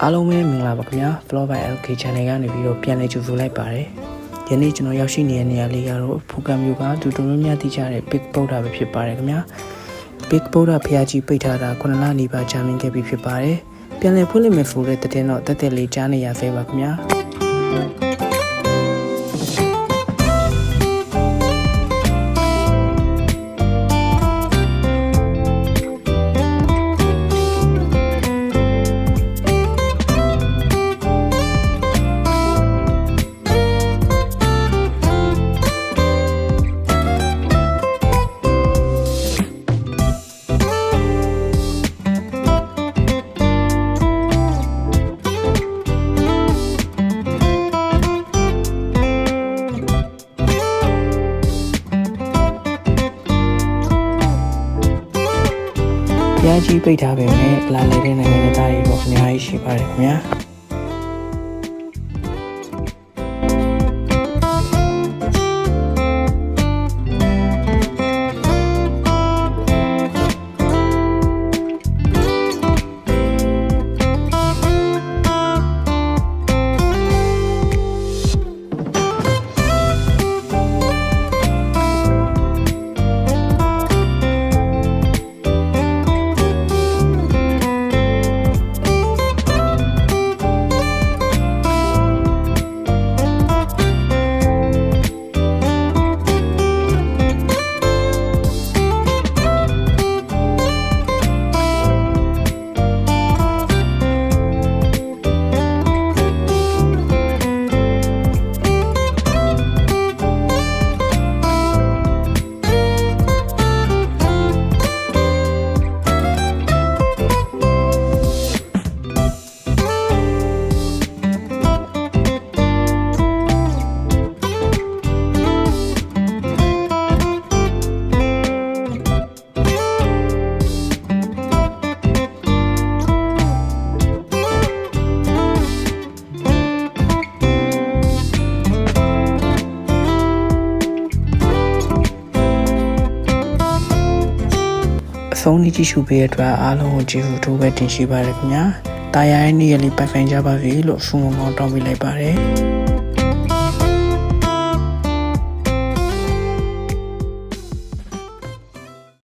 အားလုံးပဲမင်္ဂလာပါခင်ဗျာ Flow by LK Channel ကနေပြီးတော့ပြန်လည်ကြိုဆိုလိုက်ပါတယ်ယနေ့ကျွန်တော်ရောက်ရှိနေတဲ့နေရာလေးကတော့ဖူကံမြို့ကတူတူများများသိကြတဲ့ Big Buddha ပဲဖြစ်ပါတယ်ခင်ဗျာ Big Buddha ဖျားကြီးပိတ်ထားတာ9လနီးပါးကြာမြင့်ခဲ့ပြီဖြစ်ပါတယ်ပြန်လည်ဖွင့်လှစ်မယ်ဆိုတဲ့တဲ့တင်တော့တက်တက်လေးကြားနေရသေးပါခင်ဗျာ။ ဘုရားကြီးပိတ်ထားပေမဲ့လာလေတဲ့နိုင်ငံသားတွေတော့အများကြီးရှိပါတယ်ခင်ဗျာ။ အဆုံးလေးကြည့်ရှုပေးတဲ့အတွက်အားလုံးကိုကျေးဇူးအထူးပဲတင်ရှိပါတယ်ခင်ဗျာ။တာယာရဲ့နေ့ရက်လေးပိုင်ပိုင်ကြပါစေလို့ဆုမွန်ကောင်းတောင်းပေးလိုက်ပါတယ်။